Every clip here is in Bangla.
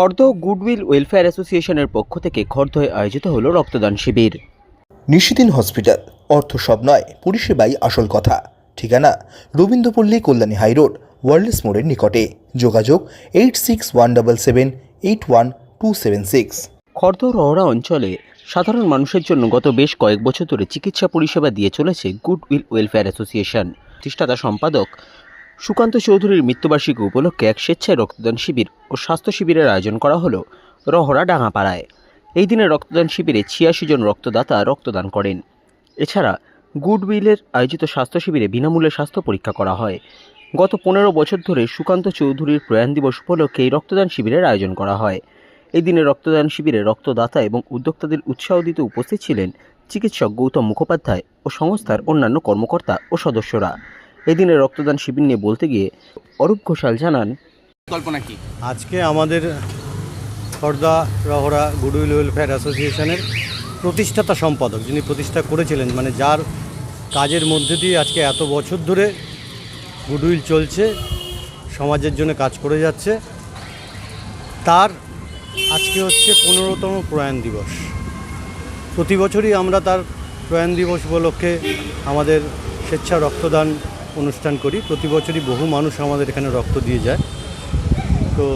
খর্দ গুডউইল ওয়েলফেয়ার অ্যাসোসিয়েশনের পক্ষ থেকে খর্দয় আয়োজিত হলো রক্তদান শিবির। নিশিদিন হসপিটাল অর্থ সব নয় পরিষেবাই আসল কথা। ঠিকানা রবীন্দ্রপল্লী কল্যাণী হাইরোড ওয়ার্ল্ডস মোড়ের নিকটে। যোগাযোগ eight six one double seven eight one two seven six. Khardah Rahara অঞ্চলে সাধারণ মানুষের জন্য গত বেশ কয়েক বছর ধরে চিকিৎসা পরিষেবা দিয়ে চলেছে গুডউইল ওয়েলফেয়ার অ্যাসোসিয়েশন। প্রতিষ্ঠাতা সম্পাদক সুকান্ত চৌধুরীর মৃত্যুবার্ষিকী উপলক্ষে এক স্বেচ্ছায় রক্তদান শিবির ও স্বাস্থ্য শিবিরের আয়োজন করা হলো রহরা ডাঙাপাড়ায়। এই দিনে রক্তদান শিবিরে ছিয়াশি জন রক্তদাতা রক্তদান করেন। এছাড়া গুডউইলের আয়োজিত স্বাস্থ্য শিবিরে বিনামূল্যে স্বাস্থ্য পরীক্ষা করা হয়। গত পনেরো বছর ধরে সুকান্ত চৌধুরীর প্রয়াণ দিবস উপলক্ষে এই রক্তদান শিবিরের আয়োজন করা হয়। এই দিনে রক্তদান শিবিরে রক্তদাতা এবং উদ্যোক্তাদের উৎসাহ দিতে উপস্থিত ছিলেন চিকিৎসক গৌতম মুখোপাধ্যায় ও সংস্থার অন্যান্য কর্মকর্তা ও সদস্যরা। এদিনে রক্তদান শিবির নিয়ে বলতে গিয়ে অরূপ ঘোষাল জানান কল্পনা কি? আজকে আমাদের খর্দা রহরা গুডউইল ওয়েলফেয়ার অ্যাসোসিয়েশনের প্রতিষ্ঠাতা সম্পাদক যিনি প্রতিষ্ঠা করেছিলেন মানে যার কাজের মধ্যে দিয়ে আজকে এত বছর ধরে গুডউইল চলছে সমাজের জন্য কাজ করে যাচ্ছে তার আজকে হচ্ছে পনেরোতম প্রয়াণ দিবস। প্রতি বছরই আমরা তার প্রয়াণ দিবস উপলক্ষে আমাদের স্বেচ্ছা রক্তদান অনুষ্ঠান করি। প্রতি বছরই বহু মানুষ আমাদের এখানে রক্ত দিয়ে যায়। তো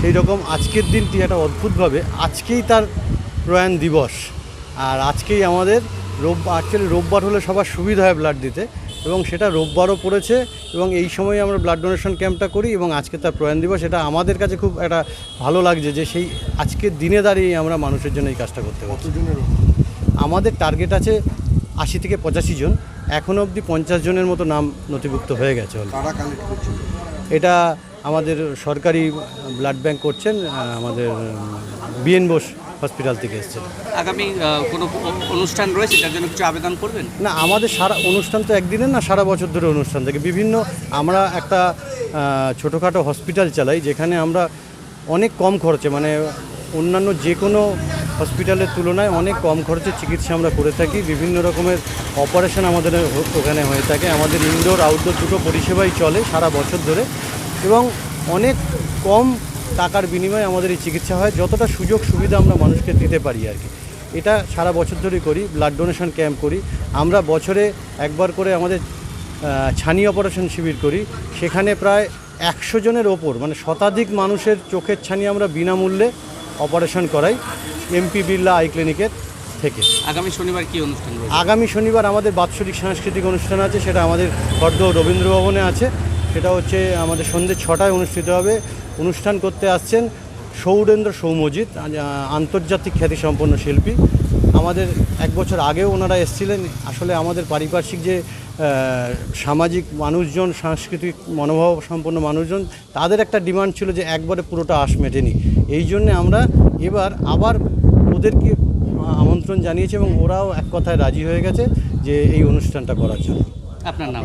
সেই রকম আজকের দিনটি একটা অদ্ভুতভাবে আজকেই তার প্রয়াণ দিবস। আর আজকেই আমাদের রোব অ্যাকচুয়ালি রোববার হলে সবার সুবিধা হয় ব্লাড দিতে এবং সেটা রোববারও পড়েছে এবং এই সময় আমরা ব্লাড ডোনেশন ক্যাম্পটা করি এবং আজকে তার প্রয়াণ দিবস। এটা আমাদের কাছে খুব একটা ভালো লাগছে যে সেই আজকের দিনে দাঁড়িয়ে আমরা মানুষের জন্য এই কাজটা করতে পারছি। আমাদের টার্গেট আছে আশি থেকে পঁচাশি জন। এখনও অবধি পঞ্চাশ জনের মতো নাম নথিভুক্ত হয়ে গেছে এটা আমাদের সরকারি ব্লাড ব্যাংক করছেন আমাদের বিএন বোস হসপিটাল থেকে এসছে। আগামী কোনো অনুষ্ঠান রয়েছে যার জন্য কিছু আবেদন করবেন? না আমাদের সারা অনুষ্ঠান তো একদিনের না সারা বছর ধরে অনুষ্ঠান থাকে। বিভিন্ন আমরা একটা ছোটোখাটো হসপিটাল চালাই যেখানে আমরা অনেক কম খরচে মানে অন্যান্য যে কোনো হসপিটালের তুলনায় অনেক কম খরচে চিকিৎসা আমরা করে থাকি। বিভিন্ন রকমের অপারেশন আমাদের ওখানে হয়ে থাকে। আমাদের ইনডোর আউটডোর দুটো পরিষেবাই চলে সারা বছর ধরে এবং অনেক কম টাকার বিনিময়ে আমাদের এই চিকিৎসা হয়, যতটা সুযোগ সুবিধা আমরা মানুষকে দিতে পারি আর কি। এটা সারা বছর ধরেই করি ব্লাড ডোনেশন ক্যাম্প করি। আমরা বছরে একবার করে আমাদের ছানি অপারেশন শিবির করি। সেখানে প্রায় একশো জনের ওপর মানে শতাধিক মানুষের চোখের ছানি আমরা বিনামূল্যে অপারেশন করাই। এমপি বিড়লা আই ক্লিনিকের থেকে। আগামী শনিবার কি অনুষ্ঠান আগামী শনিবার আমাদের বাৎসরিক সাংস্কৃতিক অনুষ্ঠান আছে সেটা আমাদের খর্দ রবীন্দ্র ভবনে আছে। সেটা হচ্ছে আমাদের সন্ধ্যে ছটায় অনুষ্ঠিত হবে। অনুষ্ঠান করতে আসছেন সৌরেন্দ্র সৌমজিৎ আন্তর্জাতিক খ্যাতিসম্পন্ন শিল্পী। আমাদের এক বছর আগেও ওনারা এসেছিলেন। আসলে আমাদের পারিপার্শ্বিক যে সামাজিক মানুষজন সাংস্কৃতিক মনোভাব সম্পন্ন মানুষজন তাদের একটা ডিমান্ড ছিল যে একবারে পুরোটা আশ মেটেনি। এই জন্যে আমরা এবার আবার ওদেরকে আমন্ত্রণ জানিয়েছে এবং ওরাও এক কথায় রাজি হয়ে গেছে যে এই অনুষ্ঠানটা করার জন্য। আপনার নাম?